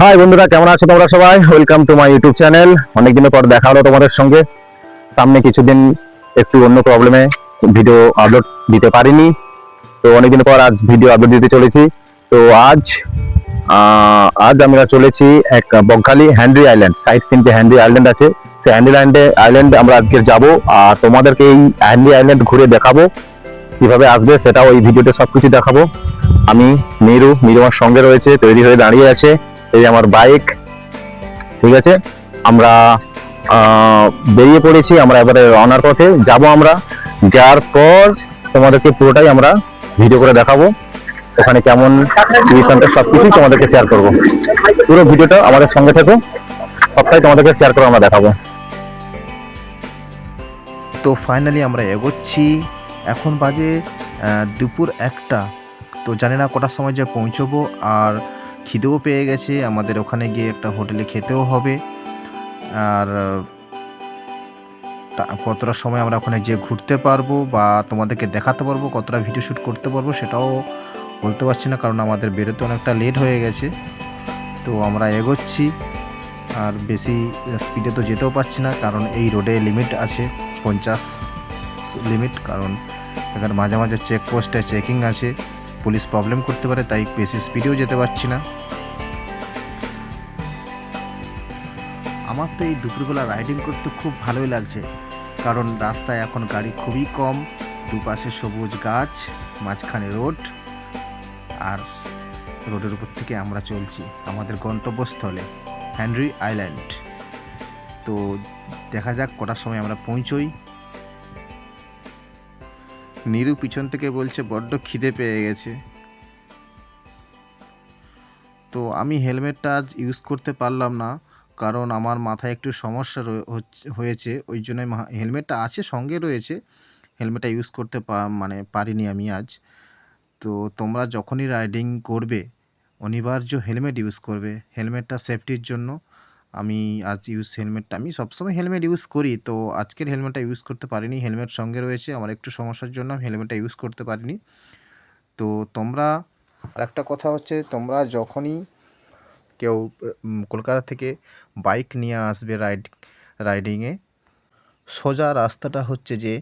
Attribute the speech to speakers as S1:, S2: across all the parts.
S1: High বন্ধুরা, কেমন আছো তোমরা সবাই? Welcome to my YouTube channel অনেকদিনের পর দেখা হলো তোমাদের সঙ্গে। সামনে কিছুদিন একটু অন্য প্রবলেমে ভিডিও আপলোড দিতে পারিনি। তো অনেকদিন পর আজ ভিডিও আপলোড দিতে চলেছি। তো আজ আজ আমরা চলেছি এক বকখালি হ্যান্ড্রি আইল্যান্ড সাইড সিনতে হ্যান্ড্রি আইল্যান্ড আছে। সেই হ্যান্ড্রি আইল্যান্ডে আইল্যান্ড আমরা আজকে যাব আর তোমাদেরকে এই হ্যান্ড্রি আইল্যান্ড ঘুরে দেখাবো। কীভাবে আসবে সেটাও এই ভিডিওতে সব কিছু দেখাবো। আমি মিরু মিরু আমার সঙ্গে রয়েছে, তৈরি হয়ে দাঁড়িয়ে আছে। এই আমার বাইক ঠিক আছে? আমরা বেরিয়ে পড়েছি, আমরা এবারে রওনার পথে যাব আমরা। যাওয়ার পর তোমাদেরকে পুরোটাই আমরা ভিডিও করে দেখাবো। ওখানে কেমন রিসেন্টের সব কিছুই তোমাদেরকে শেয়ার করব। পুরো ভিডিওটা আমাদের সঙ্গে থেকো। সবটাই তোমাদেরকে শেয়ার করে আমরা দেখাবো।
S2: তো ফাইনালি আমরা এগোচ্ছি। এখন বাজে দুপুর একটা। তো জানি না কটার সময় যে পৌঁছবো। আর খিদেও পেয়ে গেছে, আমাদের ওখানে গিয়ে একটা হোটেলে খেতেও হবে। আর কতটা সময় আমরা ওখানে যে ঘুরতে পারব বা তোমাদেরকে দেখাতে পারব, কতটা ভিডিও শ্যুট করতে পারব সেটাও বলতে পারছি না, কারণ আমাদের বেরোতে অনেকটা লেট হয়ে গেছে। তো আমরা এগোচ্ছি, আর বেশি স্পিডে তো যেতেও পারছি না, কারণ এই রোডে লিমিট আছে, পঞ্চাশ লিমিট কারণ এখানে মাঝে মাঝে চেকপোস্টে চেকিং আছে। পুলিশ প্রবলেম করতে পারে, তাই বেশি স্পিডেও যেতে পারছি না। আমার তো এই দুপুরবেলা রাইডিং করতে খুব ভালোই লাগছে, কারণ রাস্তায় এখন গাড়ি খুবই কম, দুপাশে সবুজ গাছ, মাঝখানে রোড, আর রোডের উপর থেকে আমরা চলছি আমাদের গন্তব্যস্থলে হ্যানরি আইল্যান্ড তো দেখা যাক কটার সময় আমরা পৌঁছই। নিরু পিছন থেকে বলছে, বড্ড খিদে পেয়ে গেছে। তো আমি হেলমেটটা আজ ইউজ করতে পারলাম না, কারণ আমার মাথায় একটু সমস্যা হয়েছে। ওই জন্য হেলমেটটা আছে, সঙ্গে রয়েছে। হেলমেটটা ইউজ করতে মানে পারিনি আমি আজ। তো তোমরা যখনই রাইডিং করবে, অনিবার্য হেলমেট ইউজ করবে। হেলমেটটা সেফটির জন্য। আমি আজ ইউজ হেলমেটটা, আমি সবসময় হেলমেট ইউজ করি। তো আজকের হেলমেটটা ইউজ করতে পারিনি, হেলমেট সঙ্গে রয়েছে। আমার একটু সমস্যার জন্য আমি হেলমেটটা ইউজ করতে পারিনি। তো তোমরা আর একটা কথা হচ্ছে, তোমরা যখনই কেউ কলকাতা থেকে বাইক নিয়ে আসবে রাইড রাইডিংয়ে সোজা রাস্তাটা হচ্ছে যে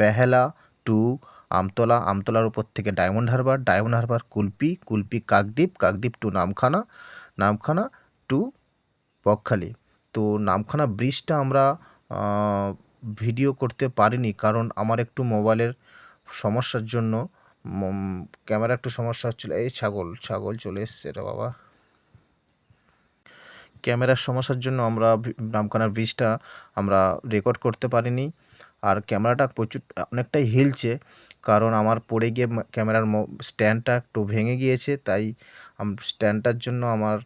S2: বেহালা টু আমতলা। আমতলার উপর থেকে Diamond Harbour Diamond Harbour Kulpi Kulpi Kakdwip Kakdwip to Namkhana Namkhana to Bakkhali তো নামখানা ব্রিজটা আমরা ভিডিও করতে পারিনি কারণ আমার একটু মোবাইলের সমস্যার জন্য ক্যামেরা একটু সমস্যা হচ্ছিল। এই ছাগল ছাগল চলে এসছে রে বাবা। ক্যামেরার সমস্যার জন্য আমরা নামখানার ব্রিজটা আমরা রেকর্ড করতে পারিনি। আর ক্যামেরাটা প্রচুর, অনেকটাই হিলছে কারণ আমার পড়ে গিয়ে ক্যামেরার স্ট্যান্ডটা একটু ভেঙে গিয়েছে, তাই স্ট্যান্ডটার জন্য আমার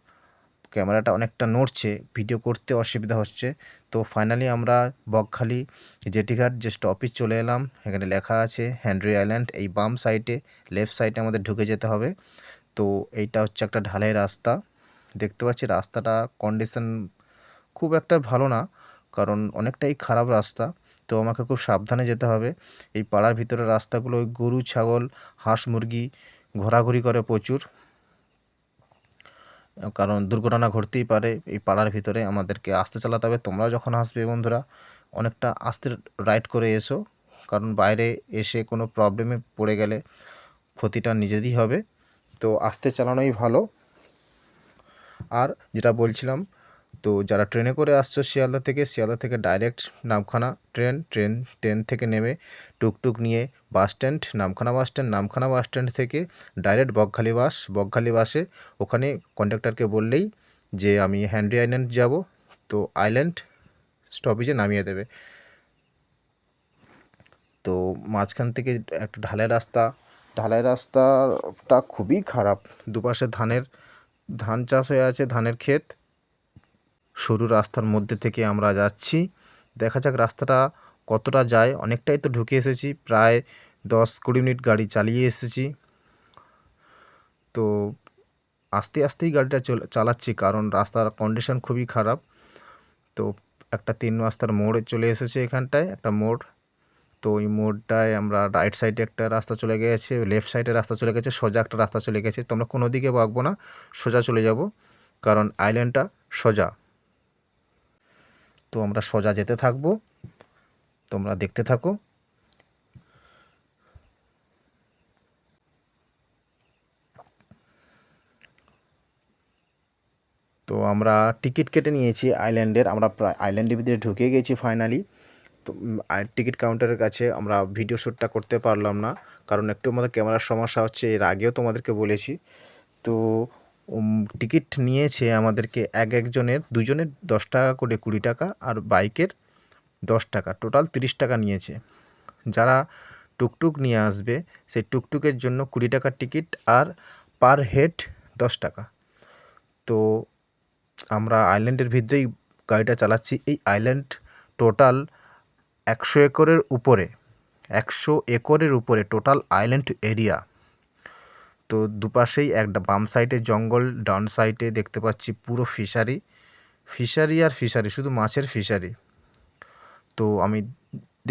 S2: ক্যামেরাটা অনেকটা নড়ছে, ভিডিও করতে অসুবিধা হচ্ছে। তো ফাইনালি আমরা বকখালি জেটিঘাট যে স্টপেজ চলে এলাম, এখানে লেখা আছে হ্যান্ড্রি আইল্যান্ড এই বাম সাইডে লেফট সাইডে আমাদের ঢুকে যেতে হবে। তো এইটা হচ্ছে একটা ঢালাই রাস্তা। দেখতে পাচ্ছি রাস্তাটা কন্ডিশন খুব একটা ভালো না, কারণ অনেকটাই খারাপ রাস্তা। তো আমাকে খুব সাবধানে যেতে হবে। এই পাড়ার ভিতরে রাস্তাগুলো ওই গরু, ছাগল, হাঁস, মুরগি ঘোরাঘুরি করে প্রচুর। কারণ দুর্ঘটনা ঘটতেই পারে এই পাড়ার ভিতরে আমাদেরকে আস্তে চালাতে হবে। তোমরা যখন আসবে বন্ধুরা, অনেকটা আস্তে রাইড করে এসো। কারণ বাইরে এসে কোনো প্রবলেমে পড়ে গেলে ক্ষতিটা নিজেরই হবে। তো আস্তে চালানোই ভালো। আর যেটা বলছিলাম তো যারা ট্রেনে করে আসছো শিয়ালদা থেকে শিয়ালদা থেকে direct Namkhana train train train থেকে নেমে টুকটুক নিয়ে bus stand Namkhana bus stand Namkhana bus stand থেকে ডাইরেক্ট বকখালি বাস বকখালি বাসে ওখানে কন্ডাক্টারকে বললেই যে আমি হ্যান্ডি আইল্যান্ড যাব, তো আইল্যান্ড স্টপেজে নামিয়ে দেবে। তো মাঝখান থেকে একটা ঢালাই রাস্তা, ঢালাই রাস্তাটা খুবই খারাপ। দুপাশে ধানের, ধান চাষ হয়ে আছে, ধানের ক্ষেত। সরু রাস্তার মধ্যে থেকে আমরা যাচ্ছি। দেখা যাক রাস্তাটা কতটা যায়। অনেকটাই তো ঢুকে এসেছি। প্রায় দশ কুড়ি মিনিট গাড়ি চালিয়ে এসেছি। তো আস্তে আস্তেই গাড়িটা চল- চালাচ্ছি কারণ রাস্তার কন্ডিশন খুবই খারাপ। তো একটা তিন রাস্তার মোড়ে চলে এসেছে এখানটায়, একটা মোড়। তো ওই মোড়টায় আমরা রাইট সাইডে একটা রাস্তা চলে গেছে লেফট সাইডে রাস্তা চলে গেছে, সোজা একটা রাস্তা চলে গেছে। তো আমরা কোনো দিকে বাঁকবো না, সোজা চলে যাব। কারণ আইল্যান্ডটা সোজা। তো আমরা সোজা যেতে থাকব। তোমরা দেখতে থাকো। তো আমরা টিকিট কেটে নিয়েছি আইল্যান্ডের। আমরা প্রায় আইল্যান্ডের ভিতরে ঢুকে গেছি ফাইনালি তো টিকিট কাউন্টারের কাছে আমরা ভিডিও শ্যুটটা করতে পারলাম না। কারণ একটু আমাদের ক্যামেরার সমস্যা হচ্ছে, এর আগেও তোমাদেরকে বলেছি। তো টিকিট নিয়েছে আমাদেরকে এক একজনের, দুজনের দশ টাকা করে কুড়ি টাকা আর বাইকের দশ টাকা, টোটাল তিরিশ টাকা নিয়েছে। যারা টুকটুক নিয়ে আসবে, সেই টুকটুকের জন্য কুড়ি টাকার টিকিট আর পার হেড দশ টাকা। তো আমরা আইল্যান্ডের ভিতরেই গাড়িটা চালাচ্ছি। এই আইল্যান্ড টোটাল একশো একরের উপরে, একশো একরের উপরে টোটাল আইল্যান্ড এরিয়া তো দুপাশেই একটা বাম সাইডে জঙ্গল, ডান সাইডে দেখতে পাচ্ছি পুরো ফিশারি ফিশারি আর ফিশারি শুধু মাছের ফিশারি তো আমি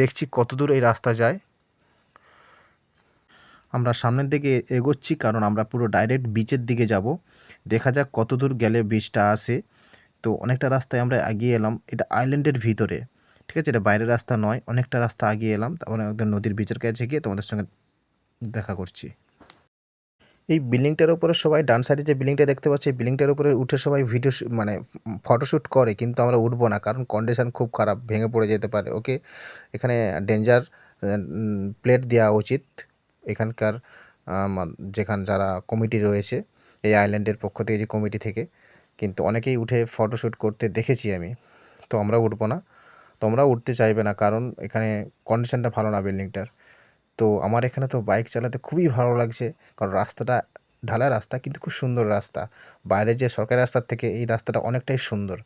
S2: দেখছি কত দূর এই রাস্তা যায়। আমরা সামনের দিকে এগোচ্ছি, কারণ আমরা পুরো ডাইরেক্ট বিচের দিকে যাব। দেখা যাক কত দূর গেলে বিচটা আসে। তো অনেকটা রাস্তায় আমরা এগিয়ে এলাম, এটা আইল্যান্ডের ভিতরে। ঠিক আছে, এটা বাইরের রাস্তা নয়, অনেকটা রাস্তা এগিয়ে এলাম। তারপরে একদম নদীর বিচের কাছে গিয়ে তোমাদের সঙ্গে দেখা করছি। এই বিল্ডিংটার উপরে সবাই ডান সাইডে যে বিল্ডিংটা দেখতে পাচ্ছি বিল্ডিংটার উপরে উঠে সবাই ভিডিও মানে ফটোশ্যুট করে, কিন্তু আমরা উঠবো না কারণ কন্ডিশন খুব খারাপ, ভেঙে পড়ে যেতে পারে ওকে এখানে ডেঞ্জার প্লেট দেওয়া উচিত। এখানকার যেখান যারা কমিটি রয়েছে, এই আইল্যান্ডের পক্ষ থেকে যে কমিটি থেকে, কিন্তু অনেকেই উঠে ফটোশ্যুট করতে দেখেছি আমি। তো আমরা উঠবো না। তোমরা উঠতে চাইবে না কারণ এখানে কন্ডিশনটা ভালো না বিল্ডিংটার। তো আমার এখানে তো বাইক চালাতে খুবই ভালো লাগছে। কারণ রাস্তাটা ঢালা রাস্তা কিন্তু খুব সুন্দর রাস্তা। বাইরে যে সরকারি রাস্তার থেকে এই রাস্তাটা অনেকটাই সুন্দর।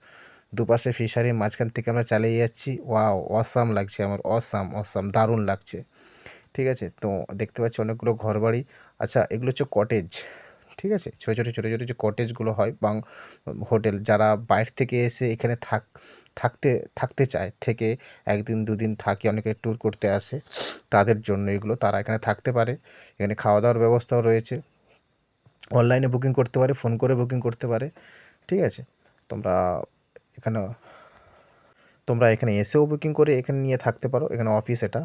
S2: দুপাশে ফিশারি মাঝখান থেকে আমরা চালিয়ে যাচ্ছি। ওয়াও, অসাম লাগছে আমার, অসাম অসাম, দারুণ লাগছে। ঠিক আছে, তো দেখতে পাচ্ছি অনেকগুলো ঘরবাড়ি। আচ্ছা এগুলো হচ্ছে কটেজ ঠিক আছে? ছোটো ছোটো ছোটো ছোটো যে কটেজগুলো হয় বাং হোটেল যারা বাইরে থেকে এসে এখানে থাক, থাকতে থাকতে চায়, থেকে একদিন, দুদিন থাকে, অনেকে ট্যুর করতে আসে, তাদের জন্য এগুলো তারা এখানে থাকতে পারে। এখানে খাওয়া দাওয়ার ব্যবস্থাও রয়েছে। অনলাইনে বুকিং করতে পারে ফোন করে বুকিং করতে পারে, ঠিক আছে? তোমরা এখানে তোমরা এখানে এসেও বুকিং করে এখানে নিয়ে থাকতে পারো, এখানে অফিস এটা,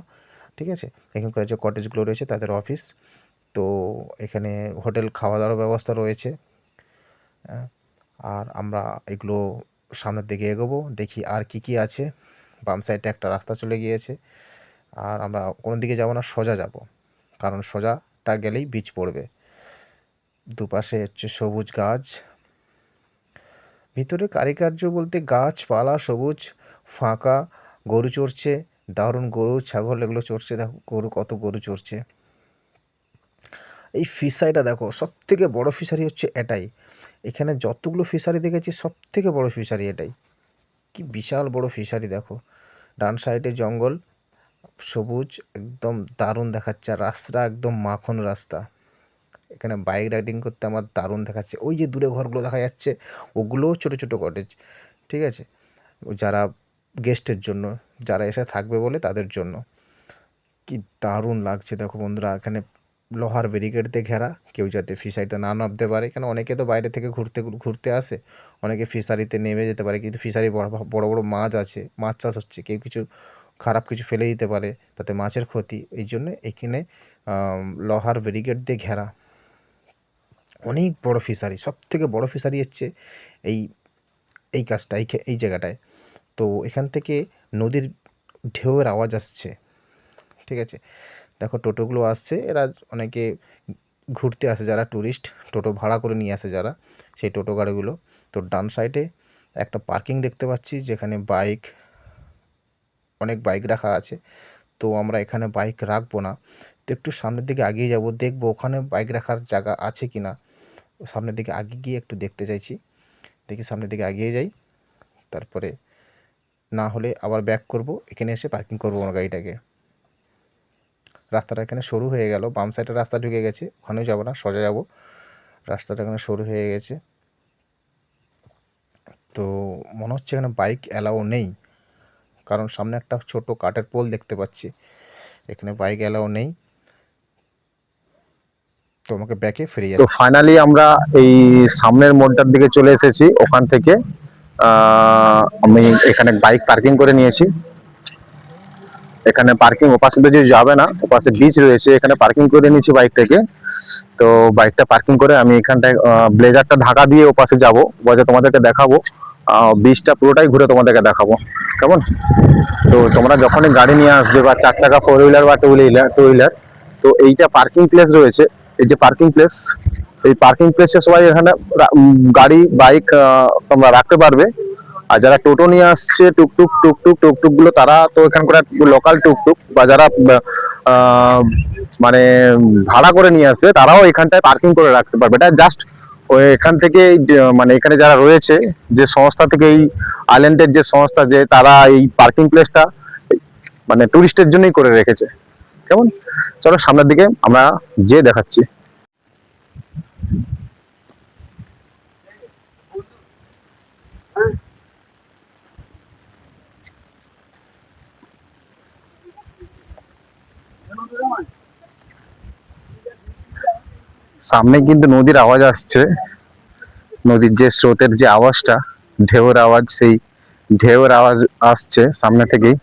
S2: ঠিক আছে? এখানকার যে কটেজগুলো রয়েছে, তাদের অফিস তো এখানে হোটেল খাওয়া দাওয়ার ব্যবস্থা রয়েছে। আর আমরা এগুলো সামনের দিকে এগোবো, দেখি আর কি কি আছে। বাম সাইডে একটা রাস্তা চলে গিয়েছে। আর আমরা কোনো দিকে যাব না, সোজা যাব। কারণ সোজাটা গেলেই বীজ পড়বে। দুপাশে হচ্ছে সবুজ গাছ। ভিতরে কারিকার্য বলতে গাছপালা সবুজ, ফাঁকা, গরু চড়ছে, দারুণ গরু, ছাগল এগুলো চড়ছে, দেখো গরু কত গরু চড়ছে। এই ফিশারিটা দেখো সব থেকে বড়ো ফিশারি হচ্ছে এটাই। এখানে যতগুলো ফিশারি দেখেছি সব থেকে বড়ো ফিশারি এটাই। কি বিশাল বড় ফিশারি দেখো। ডান সাইডে জঙ্গল, সবুজ, একদম দারুণ দেখাচ্ছে। আর রাস্তা একদম মাখন রাস্তা। এখানে বাইক রাইডিং করতে আমার দারুণ দেখাচ্ছে। ওই যে দূরে ঘরগুলো দেখা যাচ্ছে, ওগুলোও ছোটো ছোটো কটেজ ঠিক আছে? যারা গেস্টের জন্য, যারা এসে থাকবে বলে তাদের জন্য। কি দারুণ লাগছে দেখো বন্ধুরা। এখানে লোহার ব্যারিকেড দিয়ে ঘেরা, কেউ যাতে ফিশারিতে না নামতে পারে। কেন অনেকে তো বাইরে থেকে ঘুরতে ঘুরতে আসে, অনেকে ফিশারিতে নেমে যেতে পারে, কিন্তু ফিশারি বড় বড় মাছ আছে, মাছ চাষ হচ্ছে, কেউ কিছু খারাপ কিছু ফেলে দিতে পারে, তাতে মাছের ক্ষতি। এই জন্য এখানে লোহার ব্যারিকেড দিয়ে ঘেরা। অনেক বড় ফিশারি সব থেকে বড় ফিশারি হচ্ছে এই এই কাজটা, এই এই জায়গাটায়। তো এখান থেকে নদীর ঢেউয়ের আওয়াজ আসছে, ঠিক আছে? দেখো টোটোগুলো আসছে, এরা অনেকে ঘুরতে আসে যারা ট্যুরিস্ট টোটো ভাড়া করে নিয়ে আসে যারা সেই টোটো গাড়িগুলো। তো ডান সাইডে একটা পার্কিং দেখতে পাচ্ছি, যেখানে বাইক অনেক বাইক রাখা আছে। তো আমরা এখানে বাইক রাখব না। তো একটু সামনের দিকে এগিয়ে যাব, দেখব ওখানে বাইক রাখার জায়গা আছে কি না সামনের দিকে আগে গিয়ে একটু দেখতে চাইছি। দেখি সামনের দিকে এগিয়ে যাই। তারপরে না হলে আবার ব্যাক করব, এখানে এসে পার্কিং করব আমার গাড়িটাকে। রাস্তাটা এখানে সরু হয়ে গেল বাম সাইডে রাস্তা ঢুকে গেছে ওখানেও যাব না সোজা যাব। রাস্তাটা এখানে সরু হয়ে গেছে। তো মনে হচ্ছে এখানে বাইক অ্যালাও নেই কারণ সামনে একটা ছোট কাঠের পোল দেখতে পাচ্ছি। এখানে বাইক অ্যালাও নেই। তো আমাকে ব্যাকে ফিরে
S1: তো ফাইনালি আমরা এই সামনের মোড়টার দিকে চলে এসেছি ওখান থেকে আমি এখানে বাইক পার্কিং করে নিয়েছি। এখানে পার্কিং ওপাশে তো যে যাবে না, ওপাশে বিচ রয়েছে, এখানে পার্কিং করে নিয়েছি বাইকটাকে তো বাইকটা পার্কিং করে আমি এখানটায় ব্লেজারটা ঢাকা দিয়ে ওপাশে যাব বলে তোমাদেরকে দেখাবো। বিচটা পুরোটাই ঘুরে তোমাদেরকে দেখাবো। কেমন? তো তোমরা যখনই গাড়ি নিয়ে আসবে বা চার চাকা ফোর হুইলার বা টু হুইলার টু হুইলার তো এইটা পার্কিং প্লেস রয়েছে। এই যে পার্কিং প্লেস এই পার্কিং প্লেসে সবাই এখানে গাড়ি বাইক তোমরা রাখতে পারবে। আর যারা টোটো নিয়ে আসছে, টুকটুক টুকটুক টুকটুকগুলো তারা তো এখানকার লোকাল টুকটুক বা যারা মানে ভাড়া করে নিয়ে আসবে, তারাও এখানটায় পার্কিং করে রাখতে পারবে। এটা জাস্ট এখান থেকে মানে এখানে যারা রয়েছে, যে সংস্থা থেকে এই আইল্যান্ডের যে সংস্থা, যে তারা এই পার্কিং প্লেসটা মানে টুরিস্টের জন্যই করে রেখেছে। কেমন? চলো সামনের দিকে আমরা যে দেখাচ্ছি। সামনে কিন্তু নদীর আওয়াজ আসছে। নদীর যে স্রোতের যে আওয়াজটা, ঢেউয়ের আওয়াজ, সেই ঢেউয়ের আওয়াজ আসছে সামনে থেকেই।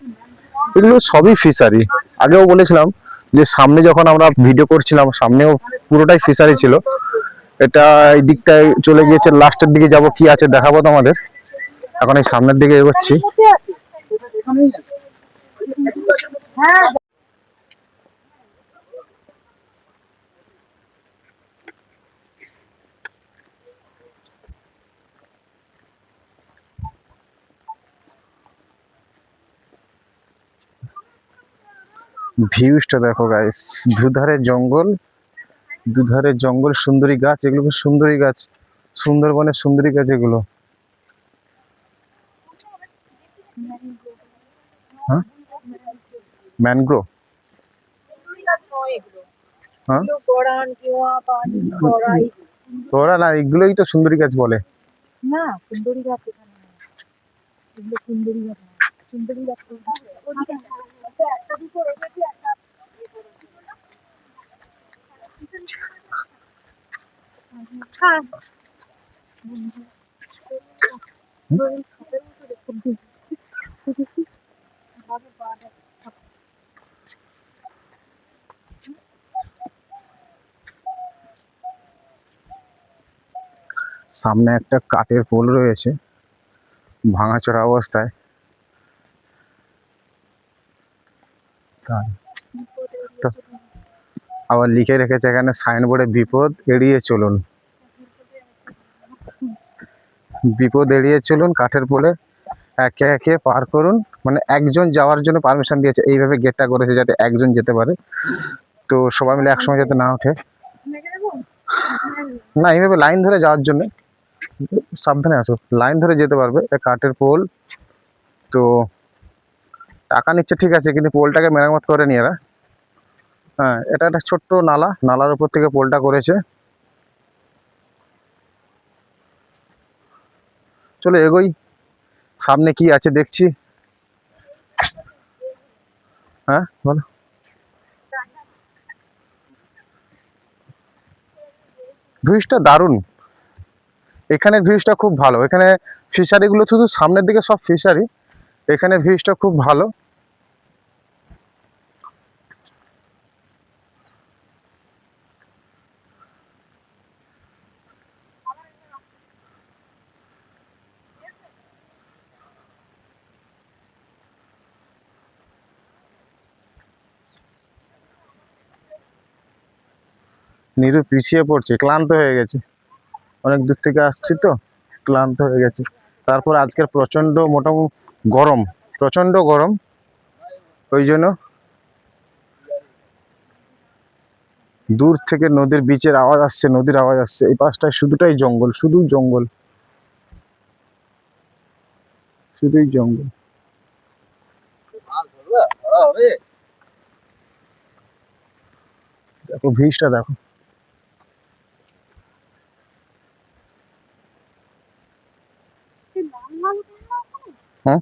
S1: এগুলো সবই ফিশারি আগেও বলেছিলাম যে সামনে যখন আমরা ভিডিও করছিলাম, সামনেও পুরোটাই ফিশারি ছিল। এটা এই দিকটায় চলে গিয়েছে, লাস্টের দিকে যাব, কি আছে দেখাবো তোমাদের? এখন এই সামনের দিকে এগোচ্ছি। ভিউজটা দেখো গাইস দুধারে জঙ্গল দুধারে জঙ্গল, সুন্দরী গাছ, এগুলো খুব সুন্দরী গাছ। সুন্দরবনের সুন্দরী গাছ এগুলো। হ্যাঁ? ম্যানগ্রোভ। হ্যাঁ? তোরা না, এগুলোই তো সুন্দরী গাছ বলে।
S3: না, সুন্দরী গাছ সুন্দরী গাছ সুন্দরী গাছ
S1: সামনে একটা কাঠের পোল রয়েছে ভাঙাচোরা অবস্থায় তা- তো- আবার লিখে রেখেছে এখানে সাইনবোর্ডে বিপদ এড়িয়ে চলুন। বিপদ এড়িয়ে চলুন, কাঠের পোলে একে একে পার করুন। মানে একজন যাওয়ার জন্য পারমিশন দিয়েছে, এইভাবে গেটটা করেছে যাতে একজন যেতে পারে। তো সবাই মিলে একসঙ্গে যাতে না ওঠে। না, এইভাবে লাইন ধরে যাওয়ার জন্য। সাবধানে আসো। লাইন ধরে যেতে পারবে কাঠের পোল। তো টাকা নিচ্ছে, ঠিক আছে, কিন্তু পোলটাকে মেরামত করে নিয়ে এরা। হ্যাঁ এটা একটা ছোট্ট নালা, নালার উপর থেকে পোলটা করেছে। চলো এগোই, সামনে কি আছে দেখছি। হ্যাঁ বলো। ভিউজটা দারুণ। এখানে ভিউজটা খুব ভালো। এখানে ফিশারিগুলো শুধু সামনের দিকে সব ফিশারি এখানে ভিউজটা খুব ভালো। নিরু পিছিয়ে পড়ছে, ক্লান্ত হয়ে গেছে। অনেক দূর থেকে আসছি তো, ক্লান্ত হয়ে গেছে। তারপর আজকের প্রচণ্ড মোটামুটি গরম, প্রচণ্ড গরম। ওই জন্য দূর থেকে নদীর বিচের আওয়াজ আসছে, নদীর আওয়াজ আসছে। এই পাশটায় শুধুটাই জঙ্গল, শুধুই জঙ্গল। শুধুই জঙ্গল। দেখো ভিজটা দেখো। হ্যাঁ?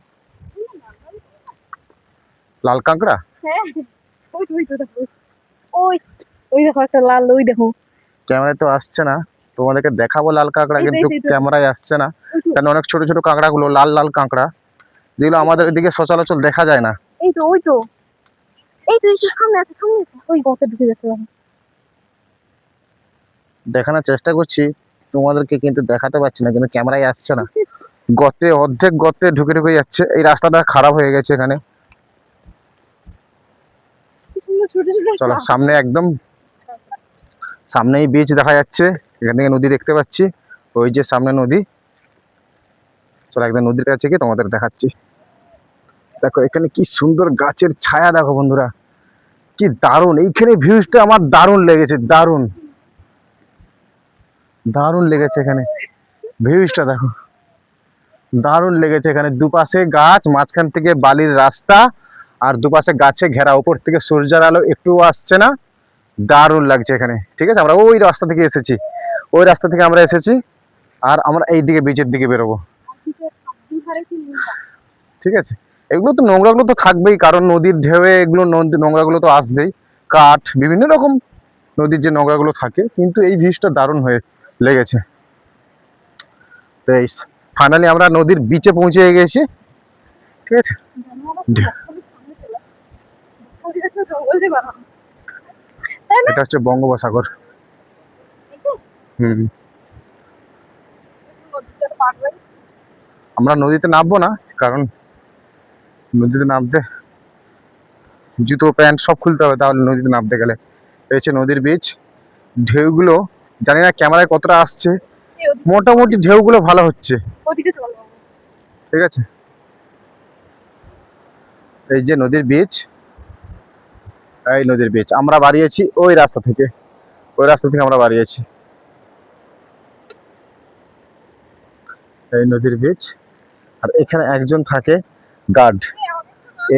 S1: লাল কাঁকড়া?
S3: হ্যাঁ। ওই তো দেখো। ওই ওই দেখো একটা লাল ওই দেখো।
S1: ক্যামেরায় তো আসছে না। তোমাদেরকে দেখাবো লাল কাঁকড়া কিন্তু। ক্যামেরায় আসছে না। কেন অনেক ছোট ছোট কাঁকড়াগুলো লাল লাল কাঁকড়া। যেগুলো আমাদের এদিকে সচরাচর দেখা যায় না।
S3: এই তো ওই তো। এই তো সামনে আছে সামনে ওই গর্তে ঢুকে গেছে
S1: দেখানোর চেষ্টা করছি। তোমাদেরকে কিন্তু দেখাতে পারছি না কিন্তু ক্যামেরায় আসছে না। গর্তে অর্ধেক গতে ঢুকে ঢুকে যাচ্ছে। এই রাস্তাটা খারাপ হয়ে গেছে এখানে।
S3: কি
S1: চলো, সামনে একদম, সামনেই বিচ দেখা যাচ্ছে। এখান থেকে নদী দেখতে পাচ্ছি। ওই যে সামনে নদী। চলো একদম নদীর কাছে গিয়ে তোমাদের দেখাচ্ছি। দেখো, এখানে কি সুন্দর গাছের ছায়া, দেখো বন্ধুরা। কি দারুণ। এইখানে ভিউজটা আমার দারুণ লেগেছে, দারুণ। দারুণ লেগেছে এখানে। ভিউজটা দেখো। দারুণ লেগেছে এখানে দুপাশে গাছ, মাঝখান থেকে বালির রাস্তা আর দুপাশে গাছে ঘেরা, উপর থেকে সূর্যের আলো একটুও আসছে না। দারুণ লাগছে এখানে, ঠিক আছে? আমরা ওই রাস্তা থেকে এসেছি, ওই রাস্তা থেকে আমরা এসেছি আর আমরা এই দিকে বিচের দিকে বেরোবো। ঠিক আছে? এগুলো তো নোংরাগুলো তো থাকবেই, কারণ নদীর ঢেউয়ে এগুলো নোংরাগুলো তো আসবেই। কাঠ, বিভিন্ন রকম নদীর যে নোংরাগুলো থাকে, কিন্তু এই ভিউজটা দারুণ হয়ে লেগেছে। তো এই ফাইনালি আমরা নদীর বিচে পৌঁছে গেছি। ঠিক আছে? এটা হচ্ছে বঙ্গোপসাগর। হুম। আমরা নদীতে নামবো না, কারণ নদীতে নামতে জুতো, প্যান্ট সব খুলতে হবে, তাহলে নদীতে নামতে গেলে। এই নদীর বীচ ঢেউগুলো, জানি না ক্যামেরায় কতটা আসছে। মোটামুটি ঢেউগুলো ভালো হচ্ছে। ঠিক আছে? এই যে নদীর বীচ এই নদীর বীচ আমরা বাড়িয়েছি ওই রাস্তা থেকে। ওই রাস্তা থেকে আমরা বাড়িয়েছি। এই নদীর বীচ আর এখানে একজন থাকে গার্ড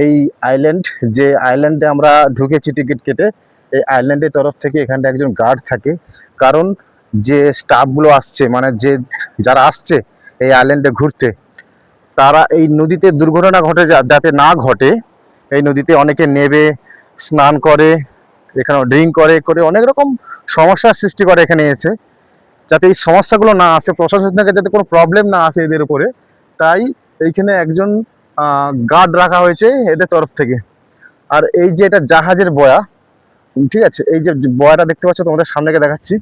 S1: এই আইল্যান্ড যে আইল্যান্ডে আমরা ঢুকেছি টিকিট কেটে এই আইল্যান্ডের তরফ থেকে এখানটা একজন গার্ড থাকে। কারণ যে স্টাফগুলো আসছে মানে যে যারা আসছে এই আইল্যান্ডে ঘুরতে, তারা এই নদীতে দুর্ঘটনা ঘটে যাতে না ঘটে, এই নদীতে অনেকে নেবে, স্নান করে এখানে ড্রিঙ্ক করে করে অনেক রকম সমস্যার সৃষ্টি করে এখানে এসে। যাতে এই সমস্যাগুলো না আসে প্রশাসনকে যাতে কোনো প্রবলেম না আসে এদের উপরে, তাই এইখানে একজন গার্ড রাখা হয়েছে এদের তরফ থেকে। আর এই যে এটা জাহাজের বয়া, ঠিক আছে, এই যে বয়াটা দেখতে পাচ্ছ, তোমাদের সামনেকে দেখাচ্ছি।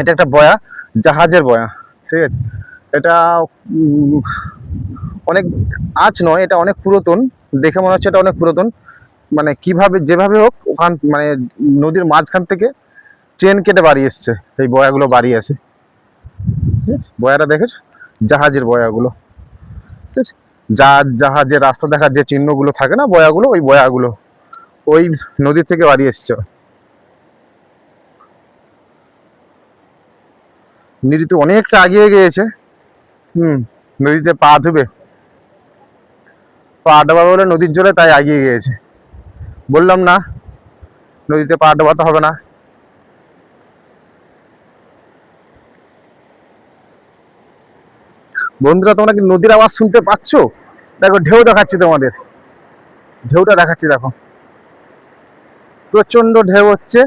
S1: এটা একটা বয়া, জাহাজের বয়া, ঠিক আছে? এটা অনেক আজ নয়, এটা অনেক পুরাতন। দেখে মনে হচ্ছে এটা অনেক পুরাতন। মানে কীভাবে, যেভাবে হোক, ওখান মানে নদীর মাঝখান থেকে চেন কেটে বাড়ি এসছে। এই বয়াগুলো বাড়ি আসে ঠিক আছে? বয়াটা দেখেছ? জাহাজের বয়াগুলো। ঠিক আছে? যা, জাহাজের রাস্তা দেখার যে চিহ্নগুলো থাকে না বয়াগুলো, ওই বয়াগুলো। ওই নদী থেকে বাড়ি এসছে নদী তো অনেকটা আগিয়ে গিয়েছে। হুম। নদীতে পা ধুবে। পা ডোবা বলে নদীর জলে তাই আগিয়ে গিয়েছে। বললাম না নদীতে পা ডোবাতে হবে না। বন্ধুরা তোমরা কি নদীর আওয়াজ শুনতে পাচ্ছ? দেখো ঢেউ দেখাচ্ছি তোমাদের। ঢেউটা দেখাচ্ছি দেখো। প্রচণ্ড ঢেউ হচ্ছে।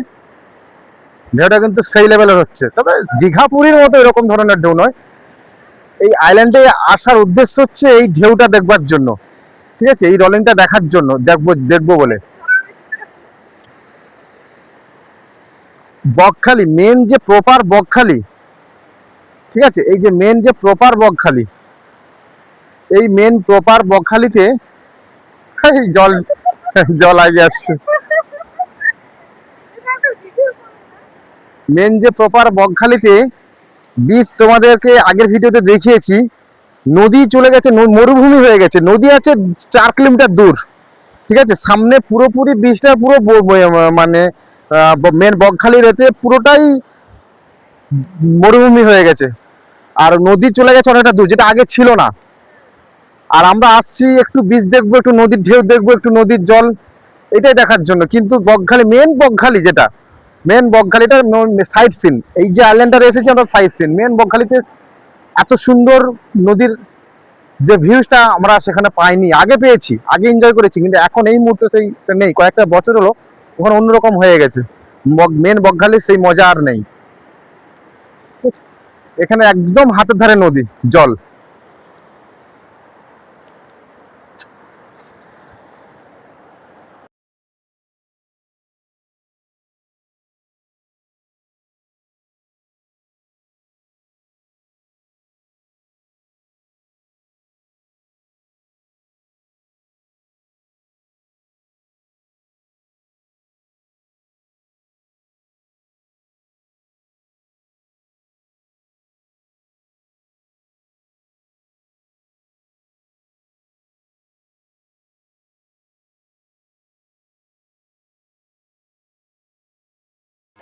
S1: ঢেউটা কিন্তু সেই লেভেলের হচ্ছে। তবে দীঘা পুরীর মতো এরকম ধরনের ঢেউ নয়। এই আইল্যান্ডে আসার উদ্দেশ্য হচ্ছে এই ঢেউটা দেখবার জন্য। ঠিক আছে? এই রলিংটা দেখার জন্য, দেখব দেখব বলে। বকখালি মেন যে প্রপার বকখালি, ঠিক আছে? এই যে মেন যে প্রপার বকখালি, এই মেন প্রপার বকখালিতে জল জল আগে আসছে। মেন যে প্রপার বকখালিতে বীজ তোমাদেরকে আগের ভিডিওতে দেখিয়েছি, নদী চলে গেছে মরুভূমি হয়ে গেছে। নদী আছে চার কিলোমিটার দূর। ঠিক আছে? সামনে পুরোপুরি বীজটা পুরো মানে মেন বকখালির এতে পুরোটাই মরুভূমি হয়ে গেছে। আর নদী চলে গেছে অনেকটা দূর, যেটা আগে ছিল না। আর আমরা আসছি, একটু বীজ দেখব, একটু নদীর ঢেউ দেখব, একটু নদীর জল, এটাই দেখার জন্য। কিন্তু বকখালি মেন বকখালি যেটা মেন বকখালিটা সাইড সিন এই যে আইল্যান্ডটা এসেছি আমরা সাইড সিন মেন বকখালিতে এত সুন্দর নদীর যে ভিউজটা আমরা সেখানে পাইনি। আগে পেয়েছি, আগে এনজয় করেছি, কিন্তু এখন এই মুহূর্তে সেই নেই। কয়েকটা বছর হলো, ওখানে অন্যরকম হয়ে গেছে। মেন বকখালির সেই মজা আর নেই? এখানে একদম হাতের ধারে নদী, জল।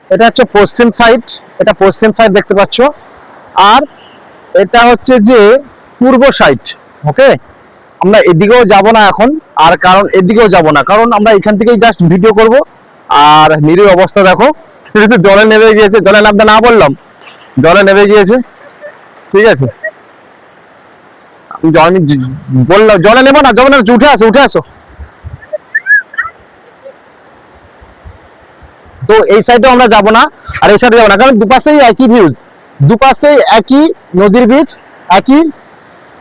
S1: এটা হচ্ছে পশ্চিম সাইড এটা পশ্চিম সাইড দেখতে পাচ্ছ। আর এটা হচ্ছে যে পূর্ব সাইড ওকে আমরা এদিকেও যাব না এখন, আর কারণ এদিকেও যাব না। কারণ আমরা এখান থেকেই জাস্ট ভিডিও করব। আর নিরীহ অবস্থা দেখো, জলে নেমে গিয়েছে। জলে নামতে না বললাম, জলে নেমে গিয়েছে। ঠিক আছে? বললাম, জলে নেব না, জলে উঠে আসো উঠে আসো। তো এই সাইডে আমরা যাব না, আর এই সাইডে যাব না, কারণ দুপাশেই একই ভিউজ দুপাশেই একই নদীর বীজ একই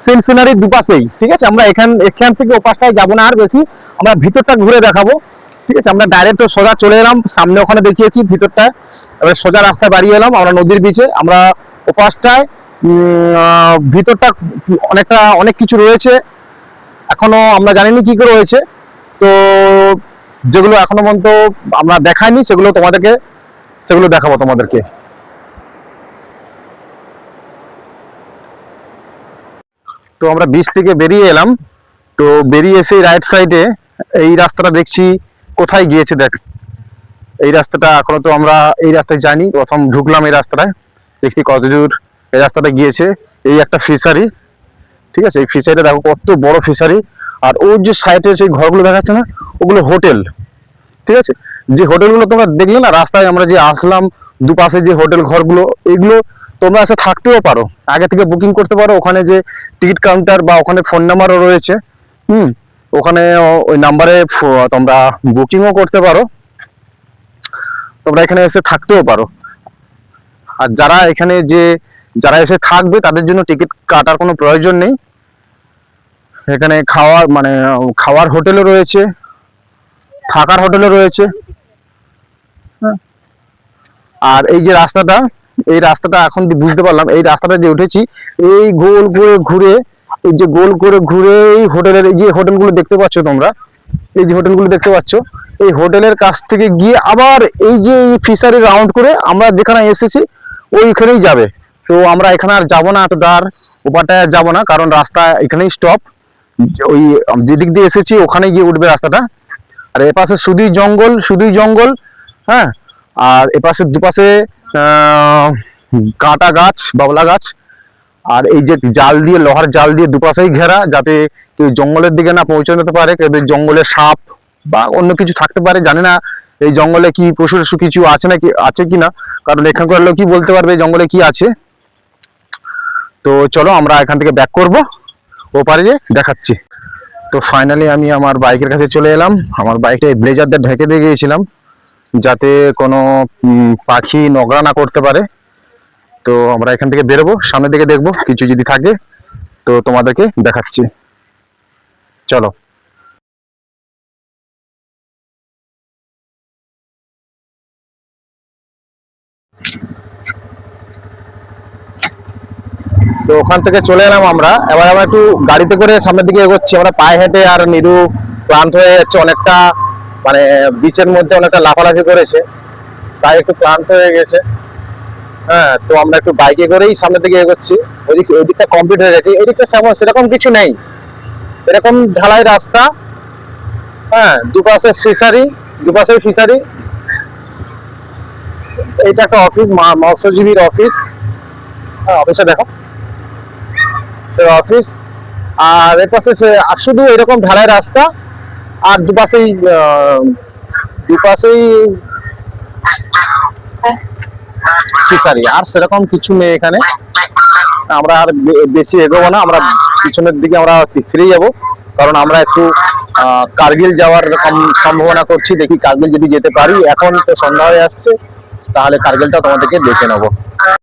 S1: সিন সিনারি দুপাশেই, ঠিক আছে? আমরা এখান এখান থেকে ওপাশটায় যাব না আর বেশি, আমরা ভিতরটা ঘুরে দেখাবো, ঠিক আছে? আমরা ডাইরেক্ট সোজা চলে এলাম, সামনে ওখানে দেখিয়েছি ভিতরটায় এবার সোজা রাস্তায় বাড়িয়ে এলাম, আমরা নদীর বিচে আমরা ওপাশটায় ভিতরটা অনেকটা, অনেক কিছু রয়েছে, এখনও আমরা জানিনি কি করে রয়েছে, তো যেগুলো এখনও পর্যন্ত আমরা দেখাইনি, সেগুলো তোমাদেরকে, সেগুলো দেখাবো তোমাদেরকে। তো আমরা বিচ থেকে বেরিয়ে এলাম। তো বেরিয়ে এসে রাইট সাইডে এই রাস্তাটা দেখছি, কোথায় গিয়েছে দেখ। এই রাস্তাটা এখনও তো আমরা এই রাস্তায় যাইনি, প্রথম ঢুকলাম এই রাস্তাটায়। দেখছি কতদূর এই রাস্তাটা গিয়েছে। এই একটা ফিশারি ঠিক আছে? এই ফিশারিটা দেখো, কত বড় ফিশারি আর ওর যে সাইডে সেই ঘরগুলো দেখাচ্ছে না, ওগুলো হোটেল ঠিক আছে? যে হোটেলগুলো তোমরা দেখলে না, রাস্তায় আমরা যে আসলাম, দুপাশে যে হোটেল ঘরগুলো, এগুলো তোমরা এসে থাকতেও পারো। আগে থেকে বুকিং করতে পারো। ওখানে যে টিকিট কাউন্টার বা ওখানে ফোন নাম্বারও রয়েছে। হুম? ওখানে ওই নাম্বারে তোমরা বুকিংও করতে পারো। তোমরা এখানে এসে থাকতেও পারো। আর যারা এখানে যে যারা এসে থাকবে, তাদের জন্য টিকিট কাটার কোনো প্রয়োজন নেই। এখানে খাওয়ার মানে খাওয়ার হোটেলও রয়েছে, থাকার হোটেলও রয়েছে। হ্যাঁ। আর এই যে রাস্তাটা, এই রাস্তাটা এখন বুঝতে পারলাম, এই রাস্তাটা যে উঠেছি, এই গোল করে ঘুরে, এই যে গোল করে ঘুরে এই হোটেলের এই যে হোটেলগুলো দেখতে পাচ্ছ তোমরা, এই যে হোটেলগুলো দেখতে পাচ্ছ, এই হোটেলের কাছ থেকে গিয়ে আবার এই যে ফিশারি রাউন্ড করে আমরা যেখানে এসেছি, ওইখানেই যাবে। তো আমরা এখানে আর যাব না এত দাঁড় ওপারটায় আর যাব না, কারণ রাস্তা এখানেই স্টপ ওই যেদিক দিয়ে এসেছি ওখানে গিয়ে উঠবে রাস্তাটা। আর এপাশে শুধুই জঙ্গল শুধুই জঙ্গল হ্যাঁ? আর এপাশে দুপাশে কাঁটা গাছ, বাবলা গাছ। আর এই যে জাল দিয়ে, লোহার জাল দিয়ে দুপাশেই ঘেরা, যাতে কেউ জঙ্গলের দিকে না পৌঁছে পৌঁছাতে পারে, কেউ জঙ্গলে সাপ বা অন্য কিছু থাকতে পারে, জানি না এই জঙ্গলে কি পশু কিছু আছে নাকি, আছে কি না কারণ এখানকার লোক কি বলতে পারবে জঙ্গলে কি আছে। তো চলো আমরা এখান থেকে ব্যাক করব। পারে যে দেখাচ্ছি। তো ফাইনালি আমি আমার বাইকের কাছে চলে এলাম। আমার বাইকটা ব্লেজার দিয়ে ঢেকে দিয়ে গিয়েছিলাম। যাতে কোনো পাখি নগরা না করতে পারে। তো আমরা এখান থেকে বেরোবো, সামনের দিকে দেখব। কিছু যদি থাকে, তো তোমাদেরকে দেখাচ্ছি। চলো। তো ওখান থেকে চলে এলাম আমরা। এবার আমরা একটু গাড়িতে করে সামনের দিকে এগোচ্ছি। আমরা পায়ে হেঁটে আর নিরু ক্লান্ত হয়ে যাচ্ছে অনেকটা মানে বিচের মধ্যে অনেকটা লাফালাফি করেছে। তাই একটু ক্লান্ত হয়ে গেছে। হ্যাঁ তো আমরা একটু বাইকে করেই সামনের দিকে এগোচ্ছি। ওইদিক ওইদিকটা কমপ্লিট হয়ে গেছে। এদিকটা সেমন, সেরকম কিছু নেই। এরকম ঢালাই রাস্তা। হ্যাঁ দুপাশে ফিশারি দুপাশে ফিশারি এটা একটা অফিস মৎস্যজীবীর অফিস হ্যাঁ অফিসে দেখো। অফিস আর এর পাশে শুধু এরকম ঢালাই রাস্তা, আর দুপাশেই দুপাশেই ফিশারি আর সেরকম কিছু নেই এখানে। আমরা আর বেশি এগোবো না, আমরা পিছনের দিকে আমরা ফিরে যাব, কারণ আমরা একটু কার্গিল যাওয়ার সম- সম্ভাবনা করছি, দেখি কার্গিল যদি যেতে পারি। এখন তো সন্ধ্যা হয়ে আসছে, তাহলে কার্গিলটা তোমাদেরকে দেখে নেব।